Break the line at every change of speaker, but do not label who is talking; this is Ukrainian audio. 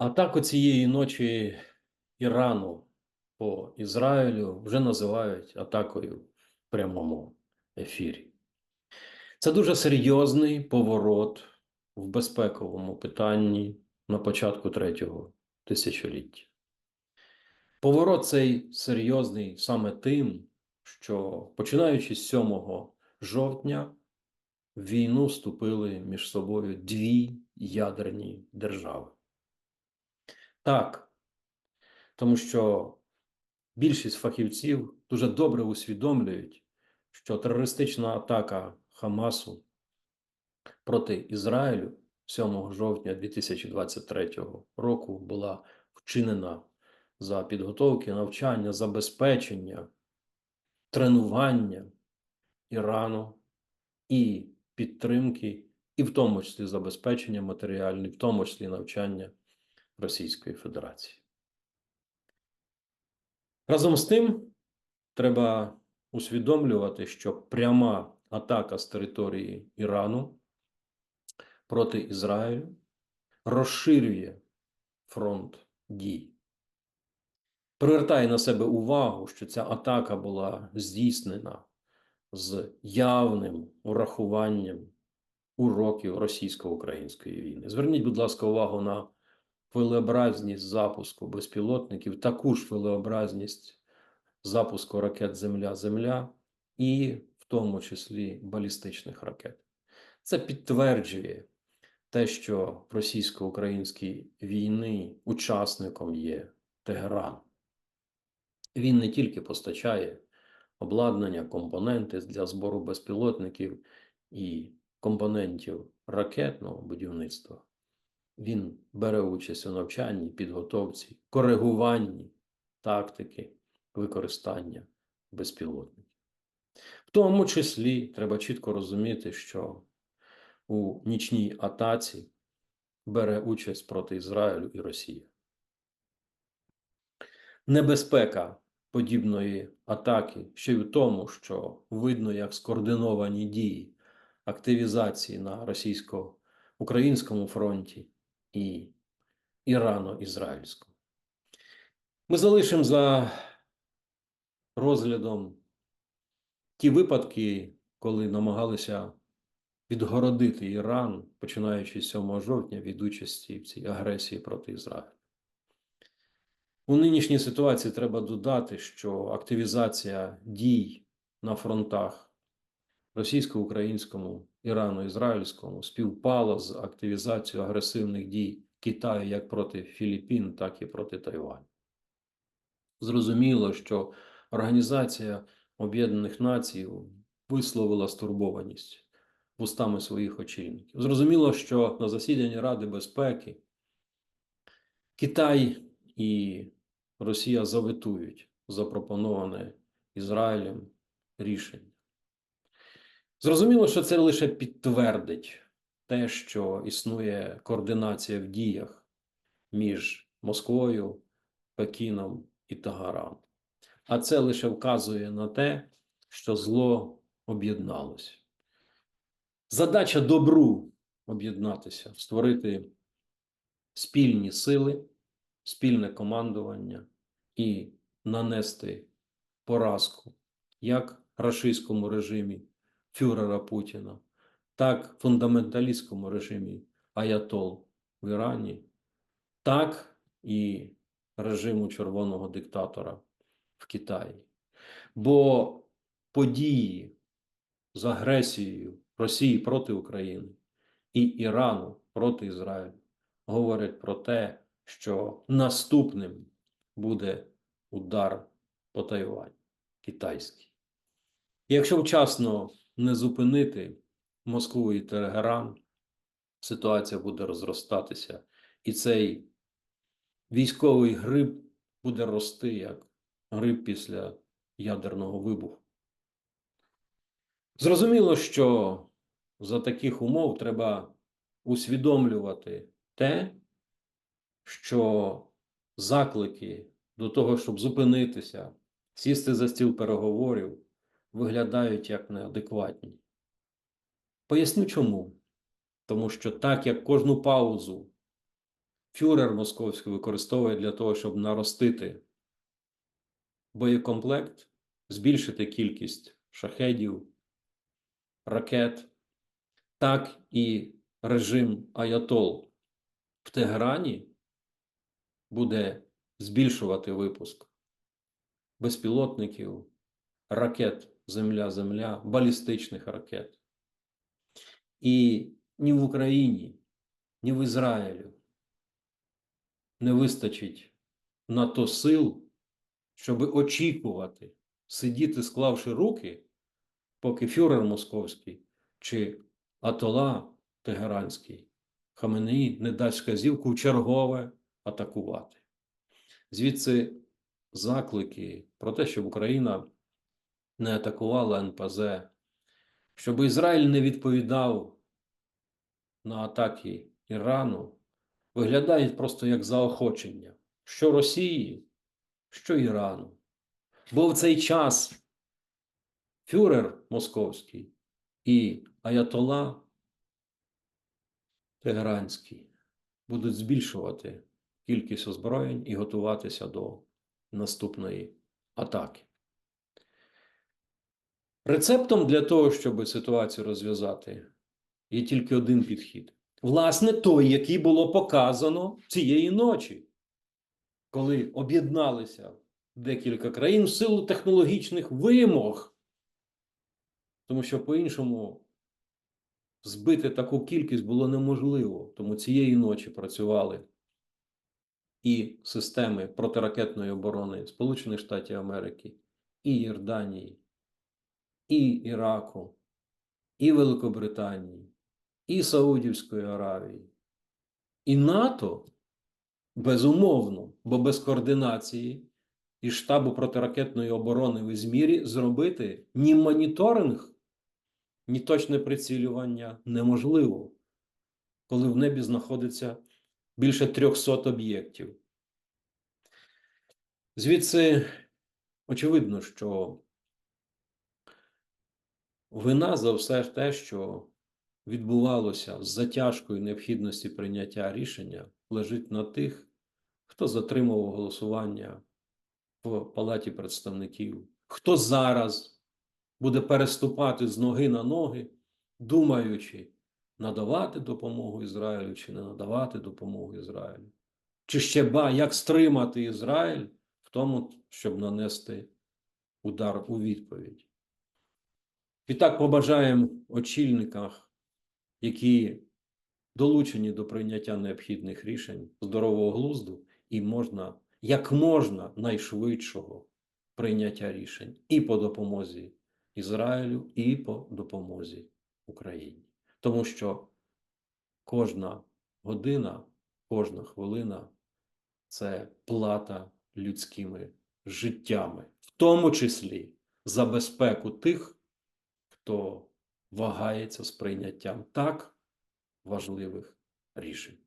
Атаку цієї ночі Ірану по Ізраїлю вже називають атакою в прямому ефірі. Це дуже серйозний поворот в безпековому питанні на початку третього тисячоліття. Поворот цей серйозний саме тим, що починаючи з 7 жовтня в війну вступили між собою дві ядерні держави. Так, тому що більшість фахівців дуже добре усвідомлюють, що терористична атака Хамасу проти Ізраїлю 7 жовтня 2023 року була вчинена за підготовки, навчання, забезпечення, тренування Ірану і підтримки, і в тому числі забезпечення матеріальне, в тому числі навчання Російської Федерації. Разом з тим, треба усвідомлювати, що пряма атака з території Ірану проти Ізраїлю розширює фронт дій. Привертає на себе увагу, що ця атака була здійснена з явним урахуванням уроків російсько-української війни. Зверніть, будь ласка, увагу на хвилеобразність запуску безпілотників, таку ж хвилеобразність запуску ракет Земля-Земля і в тому числі балістичних ракет. Це підтверджує те, що в російсько-українській війни учасником є Тегеран. Він не тільки постачає обладнання, компоненти для збору безпілотників і компонентів ракетного будівництва. Він бере участь у навчанні, підготовці, коригуванні тактики використання безпілотників. В тому числі треба чітко розуміти, що у нічній атаці бере участь проти Ізраїлю і Росія. Небезпека подібної атаки ще й у тому, що видно, як скоординовані дії активізації на російсько-українському фронті і Ірано-Ізраїльському. Ми залишимо за розглядом ті випадки, коли намагалися відгородити Іран, починаючи з 7 жовтня від участі в цій агресії проти Ізраїлю. У нинішній ситуації треба додати, що активізація дій на фронтах російсько-українському, ірано-ізраїльському співпала з активізацією агресивних дій Китаю як проти Філіппін, так і проти Тайваню. Зрозуміло, що Організація Об'єднаних Націй висловила стурбованість вустами своїх очільників. Зрозуміло, що на засіданні Ради безпеки Китай і Росія заветують запропоноване Ізраїлем рішення. Зрозуміло, що це лише підтвердить те, що існує координація в діях між Москвою, Пекіном і Тагараном. А це лише вказує на те, що зло об'єдналося. Задача добру об'єднатися, створити спільні сили, спільне командування і нанести поразку як рашистському режимі фюрера Путіна, так фундаменталістському режимі Аятол в Ірані, так і режиму червоного диктатора в Китаї. Бо події з агресією Росії проти України і Ірану проти Ізраїлю говорять про те, що наступним буде удар по Тайваню китайський. Якщо вчасно не зупинити Москву і Тегеран, ситуація буде розростатися, і цей військовий гриб буде рости як гриб після ядерного вибуху. Зрозуміло, що за таких умов треба усвідомлювати те, що заклики до того, щоб зупинитися, сісти за стіл переговорів, виглядають як неадекватні. Поясню чому. Тому що так як кожну паузу фюрер московський використовує для того, щоб наростити боєкомплект, збільшити кількість шахедів, ракет, так і режим Аятол в Тегерані буде збільшувати випуск безпілотників, ракет Земля-Земля, балістичних ракет. І ні в Україні, ні в Ізраїлю не вистачить на то сил, щоб очікувати, сидіти, склавши руки, поки фюрер московський чи Атола Тегеранський Хаменеї не дасть вказівку чергове атакувати. Звідси заклики про те, щоб Україна не атакувала НПЗ, щоб Ізраїль не відповідав на атаки Ірану, виглядають просто як заохочення, що Росії, що Ірану. Бо в цей час фюрер московський і Аятола Тегеранський будуть збільшувати кількість озброєнь і готуватися до наступної атаки. Рецептом для того, щоб ситуацію розв'язати, є тільки один підхід. Власне, той, який було показано цієї ночі, коли об'єдналися декілька країн в силу технологічних вимог. Тому що по-іншому збити таку кількість було неможливо. Тому цієї ночі працювали і системи протиракетної оборони Сполучених Штатів Америки, і Йорданії, і Іраку, і Великобританії, і Саудівської Аравії, і НАТО, безумовно, бо без координації і штабу протиракетної оборони в Ізмірі зробити ні моніторинг, ні точне прицілювання неможливо, коли в небі знаходиться більше 300 об'єктів. Звідси очевидно, що вина за все те, що відбувалося з затяжкою необхідності прийняття рішення, лежить на тих, хто затримував голосування в Палаті представників, хто зараз буде переступати з ноги на ноги, думаючи, надавати допомогу Ізраїлю чи не надавати допомогу Ізраїлю, чи ще ба, як стримати Ізраїль в тому, щоб нанести удар у відповідь. Відтак побажаємо очільниках, які долучені до прийняття необхідних рішень здорового глузду, і можна як можна найшвидшого прийняття рішень і по допомозі Ізраїлю, і по допомозі Україні. Тому що кожна година, кожна хвилина це плата людськими життями, в тому числі за безпеку тих, хто вагається з прийняттям так важливих рішень.